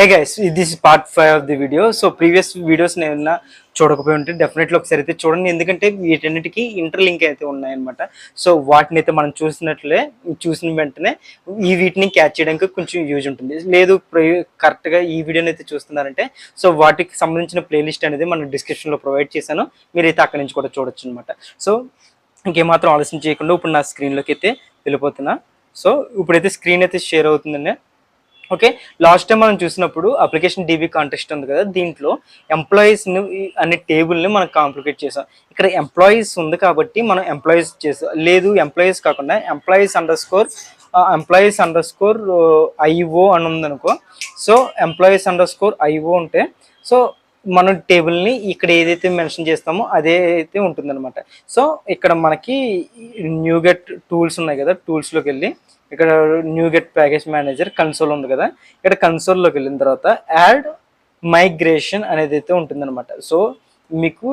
Hey guys this part five of the video so previous videos నేను చూడకపోయి ఉంటే definitely ఒకసారి అయితే చూడండి. ఎందుకంటే వీటన్నిటికీ ఇంటర్లింక్ అయితే ఉన్నాయన్నమాట. సో వాటిని అయితే మనం చూసినట్లే చూసిన వెంటనే ఈ వీటిని క్యాచ్ చేయడానికి కొంచెం యూజ్ ఉంటుంది. లేదు కరెక్ట్గా ఈ వీడియోని అయితే చూస్తున్నారంటే సో వాటికి సంబంధించిన ప్లేలిస్ట్ అనేది మనం డిస్క్రిప్షన్లో ప్రొవైడ్ చేశాను. మీరైతే అక్కడి నుంచి కూడా చూడొచ్చు అనమాట సో ఇంకేమాత్రం ఆలోచన చేయకుండా ఇప్పుడు నా స్క్రీన్లోకి అయితే వెళ్ళిపోతున్నా. సో ఇప్పుడైతే స్క్రీన్ అయితే షేర్ అవుతుందండి. ఓకే లాస్ట్ టైం మనం చూసినప్పుడు అప్లికేషన్ డీబీ కాంటెస్ట్ ఉంది కదా దీంట్లో ఎంప్లాయీస్ అనే టేబుల్ని మనం కాంప్లికేట్ చేసాం. ఇక్కడ ఎంప్లాయీస్ ఉంది కాబట్టి మనం ఎంప్లాయీస్ చేసాం లేదు ఎంప్లాయీస్ కాకుండా employees underscore employees underscore IO అని ఉందనుకో. So employees under score IO ఉంటే సో మనం టేబుల్ని ఇక్కడ ఏదైతే మెన్షన్ చేస్తామో అదే అయితే ఉంటుందన్నమాట. సో ఇక్కడ మనకి న్యూ గెట్ టూల్స్ ఉన్నాయి కదా టూల్స్లోకి వెళ్ళి ఇక్కడ NuGet package manager console ఉంది కదా ఇక్కడ కన్సోల్లోకి వెళ్ళిన తర్వాత యాడ్ మైగ్రేషన్ అనేది అయితే ఉంటుందన్నమాట. సో మీకు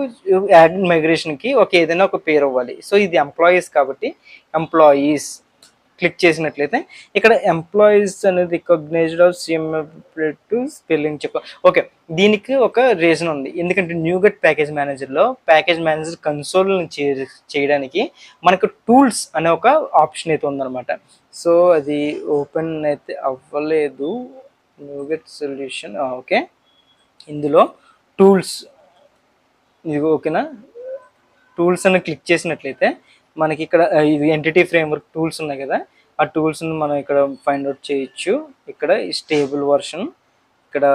యాడ్ మైగ్రేషన్కి ఒక ఏదైనా ఒక పేరు అవ్వాలి. సో ఇది ఎంప్లాయీస్ కాబట్టి ఎంప్లాయీస్ క్లిక్ చేసినట్లయితే ఇక్కడ ఎంప్లాయీస్ అనేది recognised of to spelling check okay దీనికి ఒక రీజన్ ఉంది. ఎందుకంటే న్యూ గట్ ప్యాకేజ్ మేనేజర్లో ప్యాకేజ్ మేనేజర్ కన్సోల్ని చేయడానికి మనకు టూల్స్ అనే ఒక ఆప్షన్ అయితే ఉందన్నమాట. సో అది ఓపెన్ అయితే అవ్వలేదు. న్యూ గట్ సొల్యూషన్ ఓకే ఇందులో టూల్స్ ఇది ఓకేనా టూల్స్ అని క్లిక్ చేసినట్లయితే మనకి ఇక్కడ ఇది ఎంటిటీ ఫ్రేమ్వర్క్ టూల్స్ ఉన్నాయి కదా. ఆ టూల్స్ని మనం ఇక్కడ ఫైండ్ అవుట్ చేయొచ్చు. ఇక్కడ స్టేబుల్ వర్షన్ ఇక్కడ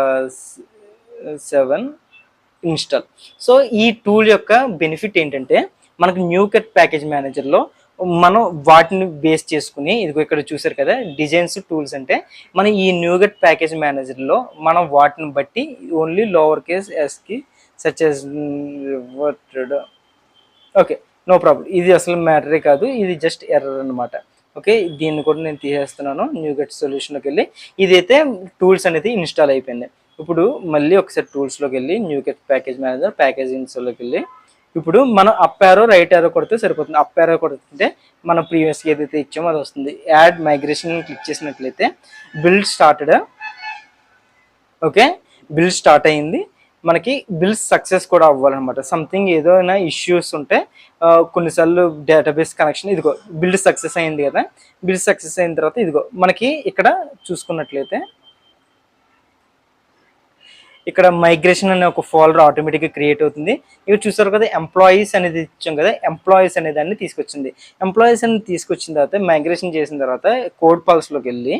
సెవెన్ ఇన్స్టాల్ సో ఈ టూల్ యొక్క బెనిఫిట్ ఏంటంటే మనకు న్యూ కట్ ప్యాకేజ్ మేనేజర్లో మనం వాటిని బేస్ చేసుకుని ఇదిగో ఇక్కడ చూసారు కదా డిజైన్స్ టూల్స్ అంటే మనం ఈ న్యూగట్ ప్యాకేజ్ మేనేజర్లో మనం వాటిని బట్టి only lower case ఎస్కి such as okay no problem ఇది అసలు మ్యాటరే కాదు. ఇది జస్ట్ ఎర్రర్ అనమాట ఓకే దీన్ని కూడా నేను తీసేస్తున్నాను. న్యూ గెట్ సొల్యూషన్లోకి వెళ్ళి. ఇదైతే టూల్స్ అనేది ఇన్స్టాల్ అయిపోయింది. ఇప్పుడు మళ్ళీ ఒకసారి టూల్స్లోకి వెళ్ళి NuGet package manager package ఇన్స్టాల్లోకి వెళ్ళి. ఇప్పుడు మనం అప్ యారో రైట్ యారో కొడితే సరిపోతుంది. అప్ యారో కొడుతుంటే మనం ప్రీవియస్గా ఏదైతే ఇచ్చామో అది వస్తుంది. యాడ్ మైగ్రేషన్ క్లిక్ చేసినట్లయితే build started okay build start అయింది. మనకి బిల్స్ సక్సెస్ కూడా అవ్వాలన్నమాట. సంథింగ్ ఏదైనా ఇష్యూస్ ఉంటే కొన్నిసార్లు డేటాబేస్ కనెక్షన్ ఇదిగో బిల్డ్ సక్సెస్ అయింది కదా బిల్డ్ సక్సెస్ అయిన తర్వాత ఇదిగో మనకి ఇక్కడ చూసుకున్నట్లయితే ఇక్కడ మైగ్రేషన్ అనే ఒక ఫోల్డర్ ఆటోమేటిక్గా క్రియేట్ అవుతుంది. ఇవి చూసారు కదా ఎంప్లాయీస్ అనేది ఇచ్చాం కదా ఎంప్లాయీస్ అనే దాన్ని తీసుకొచ్చింది. ఎంప్లాయీస్ అనేది తీసుకొచ్చిన తర్వాత మైగ్రేషన్ చేసిన తర్వాత కోడ్ పల్స్లోకి వెళ్ళి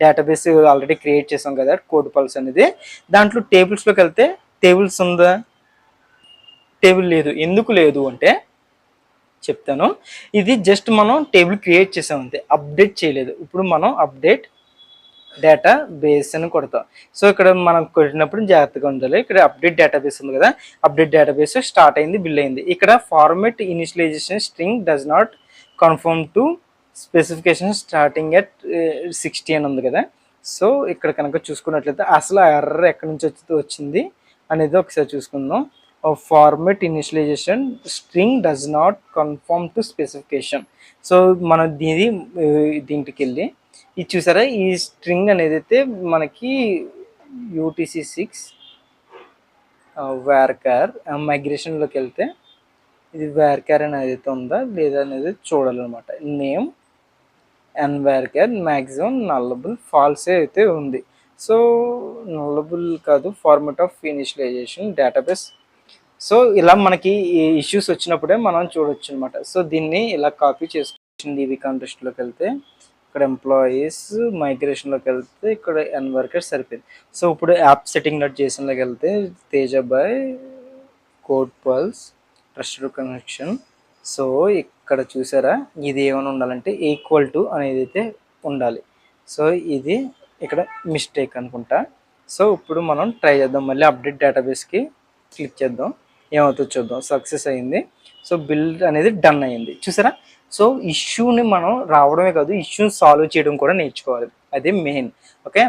డేటాబేస్ ఆల్రెడీ క్రియేట్ చేసాం కదా కోడ్ పల్స్ అనేది. దాంట్లో టేబుల్స్లోకి వెళ్తే టేబుల్స్ ఉందా? టేబుల్ లేదు. ఎందుకు లేదు అంటే చెప్తాను. ఇది జస్ట్ మనం టేబుల్ క్రియేట్ చేసాం అంతే. అప్డేట్ చేయలేదు. ఇప్పుడు మనం అప్డేట్ డేటా బేస్ అని కొడతాం. సో ఇక్కడ మనం కొట్టినప్పుడు జాగ్రత్తగా ఉండాలి. ఇక్కడ అప్డేట్ డేటాబేస్ ఉంది కదా? అప్డేట్ డేటాబేస్ స్టార్ట్ అయింది బిల్ అయింది. ఇక్కడ format initialisation string does not confirm to specification starting at sixty అని ఉంది కదా? సో ఇక్కడ కనుక చూసుకున్నట్లయితే అసలు ఆ ఎర్ర ఎక్కడి నుంచి వచ్చి వచ్చింది? అనేది ఒకసారి చూసుకుందాం. Format initialisation string does not confirm to specification so మనం దీని దీంట్కి వెళ్ళి ఇది చూసారా? ఈ స్ట్రింగ్ అనేది అయితే మనకి యూటీసీ సిక్స్ వేర్కార్ మైగ్రేషన్లోకి వెళ్తే ఇది వేర్కార్ అనేది అయితే ఉందా? లేదా అనేది చూడాలన్నమాట. Name and varchar maximum nullable false అయితే ఉంది. సో నల్లబుల్ కాదు format of initialisation database so ఇలా మనకి ఇష్యూస్ వచ్చినప్పుడే మనం చూడొచ్చు అనమాట సో దీన్ని ఇలా కాపీ చేసుకొచ్చింది ఇవి కాంటెస్ట్లోకి వెళ్తే ఇక్కడ ఎంప్లాయీస్ మైగ్రేషన్లోకి వెళ్తే ఇక్కడ ఎన్ వర్కర్స్ సరిపోయింది. సో ఇప్పుడు యాప్ సెట్టింగ్ నట్ చేసినలోకి వెళ్తే తేజాబాయ్ కోడ్ పల్స్ ట్రస్టెడ్ కనెక్షన్ సో ఇక్కడ చూసారా? ఇది ఏమైనా ఉండాలంటే ఈక్వల్ టు అనేది అయితే ఉండాలి. సో ఇది ఇక్కడ మిస్టేక్ అనుకుంటా. సో ఇప్పుడు మనం ట్రై చేద్దాం. మళ్ళీ అప్డేట్ డేటాబేస్కి క్లిక్ చేద్దాం. ఏమవుతుందో చూద్దాం. సక్సెస్ అయింది. సో బిల్డ్ అనేది డన్ అయింది. చూసారా? సో ఇష్యూని మనం రావడమే కాదు ఇష్యూని సాల్వ్ చేయడం కూడా నేర్చుకోవాలి. అదే మెయిన్ ఓకే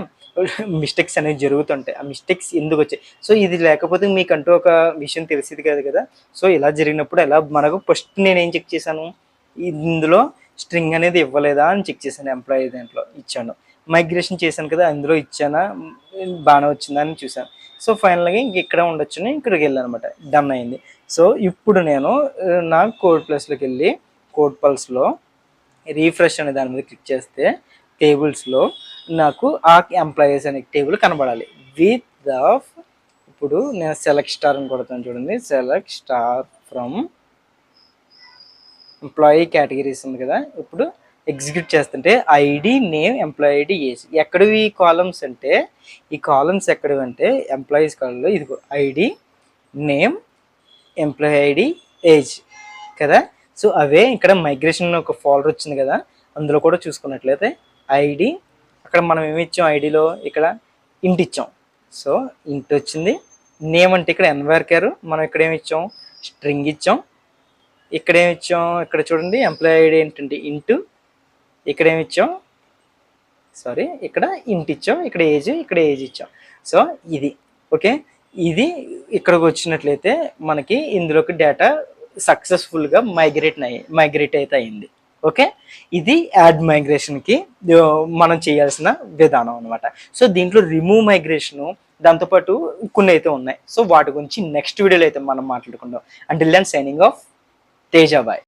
మిస్టేక్స్ అనేవి జరుగుతుంటాయి. ఆ మిస్టేక్స్ ఎందుకు వచ్చాయి? సో ఇది లేకపోతే మీకంటూ ఒక విషయం తెలిసేది కాదు కదా? సో ఇలా జరిగినప్పుడు ఎలా మనకు ఫస్ట్ నేను ఏం చెక్ చేశాను? ఇందులో స్ట్రింగ్ అనేది ఇవ్వలేదా అని చెక్ చేశాను ఎంప్లాయీ దాంట్లో ఇచ్చాను. మైగ్రేషన్ చేశాను కదా అందులో ఇచ్చానా బాగానే వచ్చిందా అని చూసాను సో ఫైనల్గా ఇంక ఇక్కడ ఉండొచ్చని ఇక్కడికి వెళ్ళాను అనమాట డన్ అయింది. సో ఇప్పుడు నేను నా కోడ్ ప్లస్లోకి వెళ్ళి కోడ్ పల్స్లో రీఫ్రెష్ అనే దాని మీద క్లిక్ చేస్తే టేబుల్స్లో నాకు ఆ ఎంప్లాయీస్ అనే టేబుల్ కనబడాలి. విత్ ద ఇప్పుడు నేను సెలెక్ట్ స్టార్ అని కొడతాను చూడండి. Select star from employee categories ఉంది కదా. ఇప్పుడు ఎగ్జిక్యూట్ చేస్తుంటే ID name employee ID age ఎక్కడవి columns అంటే ఈ కాలమ్స్ ఎక్కడివి అంటే ఎంప్లాయీస్ కాలంలో ఇది ID name employee ID age కదా? సో అవే ఇక్కడ మైగ్రేషన్ ఒక ఫోల్డర్ వచ్చింది కదా? అందులో కూడా చూసుకున్నట్లయితే ఐడి అక్కడ మనం ఏమి ఇచ్చాం ఐడిలో? ఇక్కడ ఇంటి ఇచ్చాం. సో ఇంటి వచ్చింది. నేమ్ అంటే ఇక్కడ ఎన్వర్కారు కేర్ మనం ఇక్కడ ఏమి ఇచ్చాం? స్ట్రింగ్ ఇచ్చాం. ఇక్కడ ఏమి ఇచ్చాం? ఇక్కడ చూడండి ఎంప్లాయీ ఐడి ఏంటంటే ఇంటూ ఇక్కడ ఏమి ఇచ్చాం? సారీ ఇక్కడ ఇంటి ఇచ్చాం ఇక్కడ ఏజ్ ఇక్కడ ఏజ్ ఇచ్చాం. సో ఇది ఓకే ఇది ఇక్కడికి వచ్చినట్లయితే మనకి ఇందులోకి డేటా సక్సెస్ఫుల్గా మైగ్రేట్ అయ్యి మైగ్రేట్ అయితే అయింది ఓకే ఇది యాడ్ మైగ్రేషన్కి మనం చేయాల్సిన విధానం అనమాట సో దీంట్లో రిమూవ్ మైగ్రేషను దాంతోపాటు కొన్ని అయితే ఉన్నాయి. సో వాటి గురించి నెక్స్ట్ వీడియోలో అయితే మనం మాట్లాడుకుందాం. అంటే లెన్ సైనింగ్ ఆఫ్ తేజాబాయ్